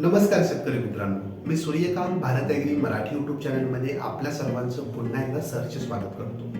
नमस्कार शेतकरी मित्रांनो. मी सूर्यकांत भारत ॲग्री मराठी यूट्यूब चॅनलमध्ये आपल्या सर्वांचं पुन्हा एकदा सरचे स्वागत करतो.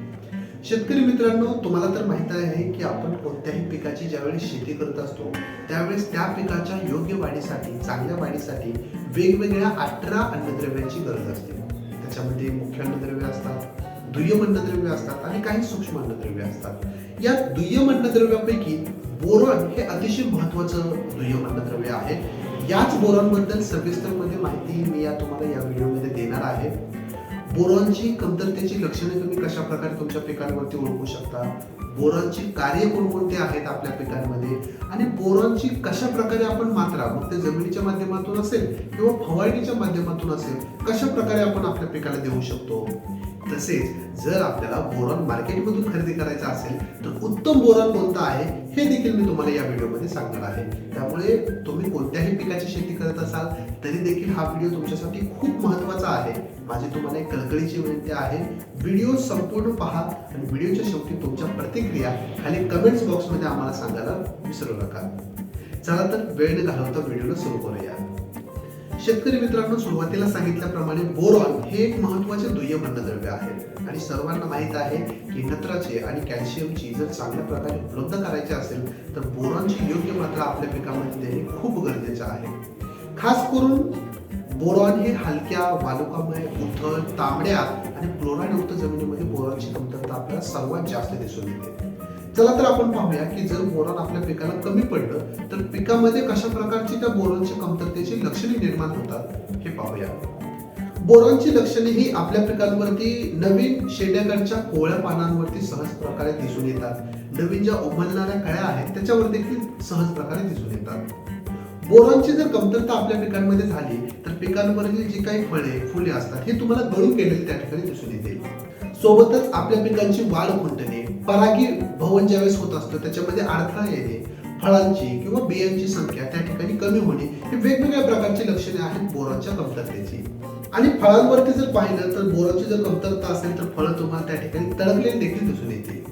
शेतकरी मित्रांनो तुम्हाला तर माहीत आहे की आपण कोणत्याही पिकाची ज्यावेळेस शेती करत असतो त्यावेळेस त्या पिकाच्या योग्य वाढीसाठी चांगल्या वाढीसाठी वेगवेगळ्या अठरा अन्नद्रव्यांची गरज असते. त्याच्यामध्ये मुख्य अन्नद्रव्य असतात दुय्यम अन्नद्रव्य असतात आणि काही सूक्ष्म अन्नद्रव्य असतात. या दुय्यम अन्नद्रव्यापैकी बोरॉन हे अतिशय महत्वाचं दुय्यम अन्नद्रव्य आहे. याच बोरॉनबद्दल सविस्तरमध्ये म्हणजे माहिती मी या तुम्हाला या व्हिडिओमध्ये देणार आहे. बोरॉनची कमतरतेची लक्षणे तुम्ही कशा प्रकारे तुमच्या पिकांवरती ओळखू शकता? बोरॉनची कार्य कोणकोणते आहेत आपल्या पिकांमध्ये? आणि बोरॉनची कशा प्रकारे आपण मात्रा मग ते जमिनीच्या माध्यमातून असेल किंवा फवारणीच्या माध्यमातून असेल कशा प्रकारे आपण आपल्या पिकाला देऊ शकतो? तसेच जर आपल्याला बोरॉन मार्केटमधून खरेदी करायचा असेल तर उत्तम बोरॉन कोणता आहे हे देखील मी तुम्हाला या व्हिडिओमध्ये सांगणार आहे. त्यामुळे तुम्ही कोणत्याही पिकाची शेती करत असाल तरी देखील हा व्हिडिओ तुमच्यासाठी खूप महत्त्वाचा आहे. माझी तुम्हाला एक कळकळीची विनंती आहे व्हिडिओ संपूर्ण पहा आणि व्हिडिओच्या शेवटी तुमच्या प्रतिक्रिया खाली कमेंट्स बॉक्समध्ये आम्हाला सांगायला विसरू नका. चला तर वेळ न घालवता व्हिडिओला सुरू करूया. शेतकरी मित्रांनो सुरुवातीला सांगितल्याप्रमाणे बोरॉन हे एक महत्त्वाचे दुय्यम अन्नद्रव्य आहे. आणि सर्वांना माहीत आहे की नत्राचे आणि कॅल्शियमची जर चांगल्या प्रकारे उपलब्ध करायचे असेल तर बोरॉनची योग्य मात्रा आपल्या पिकामध्ये देणे खूप गरजेचे आहे. खास करून बोरॉन हे हलक्या वालुकामय उथळ तांबड्या आणि क्लोराईड युक्त जमिनीमध्ये बोरॉनची कमतरता आपल्याला सर्वात जास्त दिसून येते. चला तर आपण पाहूया की जर बोरॉन आपल्या पिकाला कमी पडलं तर पिकामध्ये कशा प्रकारची त्या बोरॉनच्या कमतरतेची लक्षणे निर्माण होतात हे पाहूया. बोरॉनची लक्षणे ही आपल्या पिकांवरती नवीन शेड्याकडच्या कोवळ्या पानांवरती सहज प्रकारे दिसून येतात. नवीन ज्या उमलणाऱ्या कळ्या आहेत त्याच्यावर देखील सहज प्रकारे दिसून येतात. बोरॉनची जर कमतरता आपल्या पिकांमध्ये झाली तर पिकांवरील जी काही फळे फुले असतात हे तुम्हाला गळून गेलेले त्या ठिकाणी दिसून येते. सोबतच आपल्या पिकांची वाढ खुंटणे परागी भवन ज्यावेळेस होत असतं त्याच्यामध्ये अडथळा येणे फळांची किंवा बियांची संख्या त्या ठिकाणी कमी होणे हे वेगवेगळ्या प्रकारची लक्षणे आहेत बोरॉनच्या कमतरतेची. आणि फळांवरती जर पाहिलं तर बोरॉनची जर कमतरता असेल तर फळं तुम्हाला त्या ठिकाणी तडकलेली देखील दिसून येते.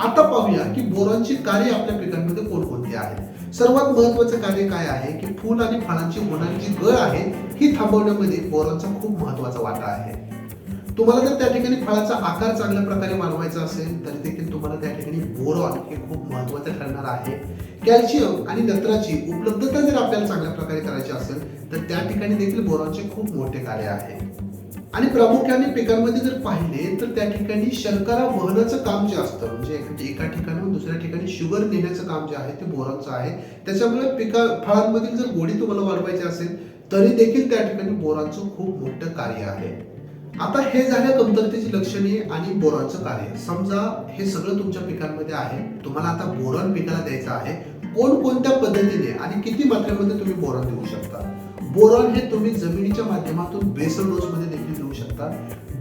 आता पाहूया की बोरॉनची कार्य आपल्या पिकांमध्ये कोणकोणती आहेत. सर्वात महत्वाचं कार्य काय आहे की फूल आणि फळांची होणारी जी गळ आहे ही थांबवण्यामध्ये बोरांचा खूप महत्त्वाचा वाटा आहे. तुम्हाला जर त्या ठिकाणी फळाचा आकार चांगल्या प्रकारे वाढवायचा असेल तर देखील तुम्हाला त्या ठिकाणी बोरॉन हे खूप महत्वाचं ठरणार आहे. कॅल्शियम आणि नत्राची उपलब्धता जर आपल्याला चांगल्या प्रकारे करायची असेल तर त्या ठिकाणी देखील बोरॉनचे खूप मोठे कार्य आहे. आणि प्रामुख्याने पिकांमध्ये जर पाहिले तर त्या ठिकाणी शर्करा वहनाचं काम जे असतं म्हणजे एका- ठिकाणाहून दुसऱ्या ठिकाणी शुगर नेण्याचं काम जे आहे ते बोरांचं आहे. त्याच्यामुळे पिका फळांमधील जर गोडी तुम्हाला वाढवायची असेल तरी देखील त्या ठिकाणी बोरांचं खूप मोठं कार्य आहे. आता हे झाल्या कमतरतेची लक्षणे आणि बोरांचं कार्य. समजा हे सगळं तुमच्या पिकांमध्ये आहे. तुम्हाला आता बोरॉन पिकाला द्यायचं आहे. कोणकोणत्या पद्धतीने आणि किती मात्रेमध्ये तुम्ही बोरॉन देऊ शकता? बोरॉन हे तुम्ही जमिनीच्या माध्यमातून बेसल डोस मध्ये शकता.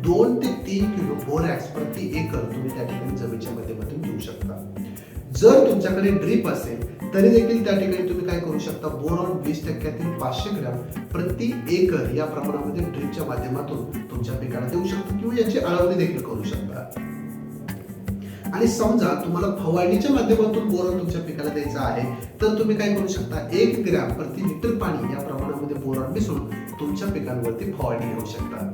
दोन ते तीन किलो बोरॅक्स प्रति एकर तुम्ही त्या ठिकाणी जमिनीच्या माध्यमातून घेऊ शकता. जर तुमच्याकडे ड्रीप असेल तरी देखील त्या ठिकाणी तुम्ही काय करू शकता? बोरॉन वीस टक्क्यातील पाचशे ग्रॅम प्रति एकर या प्रमाणामध्ये ड्रीपच्या माध्यमातून तुमच्या पिकाला देऊ शकता किंवा याची अळवणी देखील करू शकता. आणि समजा तुम्हाला फवारणीच्या माध्यमातून बोरॉन तुमच्या पिकाला द्यायचा आहे तर तुम्ही काय करू शकता? एक ग्रॅम प्रति लिटर पाणी या प्रमाणामध्ये बोरॉन मिसळून तुमच्या पिकांवरती फवारणी घेऊ शकता.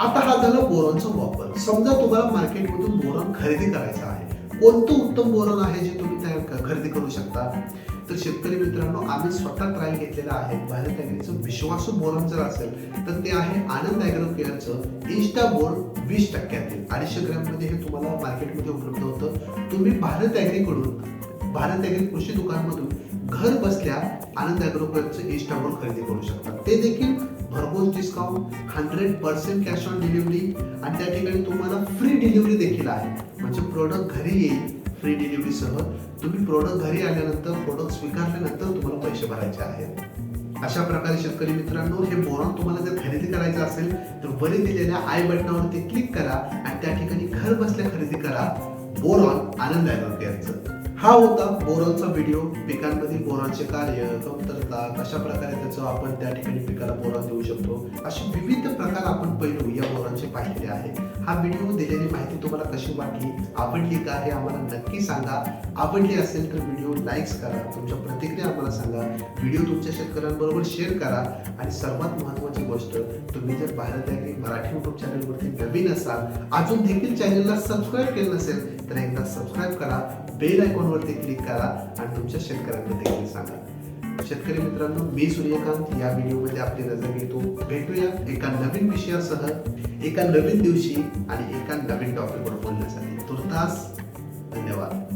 आता हा झाला बोरॉनचा वापर. समजा तुम्हाला मार्केटमधून बोरॉन खरेदी करायचा आहे. कोणतं उत्तम बोरॉन आहे जे तुम्ही तयार खरेदी करू शकता? तर शेतकरी मित्रांनो आम्ही स्वतः ट्रायल घेतलेला आहे. भारत ॲग्रीचं विश्वासू बोरॉन जर असेल तर ते आहे आनंद ॲग्रो केअरचं इन्स्टा बोर वीस टक्क्यातील. अडीचशे ग्रॅममध्ये हे तुम्हाला मार्केटमध्ये उपलब्ध होतं. तुम्ही भारत ॲग्रीकडून भारत ॲग्री कृषी दुकानमधून घर बसल्या आनंद ॲग्रो केअरचं इन्स्टा बोर खरेदी करू शकता. ते देखील भरपूर discount hundred percent cash on delivery आणि त्या ठिकाणी तुम्हाला फ्री डिलिव्हरी देखील आहे. म्हणजे प्रोडक्ट घरी येईल फ्री डिलिव्हरीसह तुम्ही प्रोडक्ट घरी आल्यानंतर प्रोडक्ट स्वीकारल्यानंतर तुम्हाला पैसे भरायचे आहेत. अशा प्रकारे शेतकरी मित्रांनो हे बोरॉन तुम्हाला जर खरेदी करायचं असेल तर वरील दिलेल्या आय बटनावरती क्लिक करा आणि त्या ठिकाणी घर बसल्या खरेदी करा. बोरॉन आनंद आहे यांचं. हा होता बोरांचा व्हिडिओ पिकांमध्ये बोरांचे कार्य कमतरता कशा प्रकारे त्याचं आपण त्या ठिकाणी पिकाला बोरा देऊ शकतो असे विविध प्रकार आपण पैलू या बोरांचे पाहिलेले आहे हा व्हिडिओ दिलेली माहिती तुम्हाला कशी वाटली? आवडली का हे आम्हाला नक्की सांगा. आवडली असेल तर व्हिडिओ लाईक्स करा. तुमच्या प्रतिक्रिया आम्हाला सांगा. व्हिडिओ तुमच्या शेतकऱ्यांबरोबर शेअर करा. आणि सर्वात महत्त्वाची गोष्ट तुम्ही जर भारत ॲग्री मराठी युट्यूब चॅनलवरती नवीन असाल अजून देखील चॅनलला सबस्क्राईब केलं नसेल तर एकदा सबस्क्राईब करा. बेल आयकॉनवरती क्लिक करा. आणि तुमच्या शेतकऱ्यांना देखील सांगा. शेतकरी मित्रांनो मी सूर्यकांत. या व्हिडिओमध्ये आपली नजर घेतो. भेटूया एका नवीन विषयासह एका नवीन दिवशी आणि एका नवीन टॉपिकवर बोलण्यासाठी. तुर्तास धन्यवाद.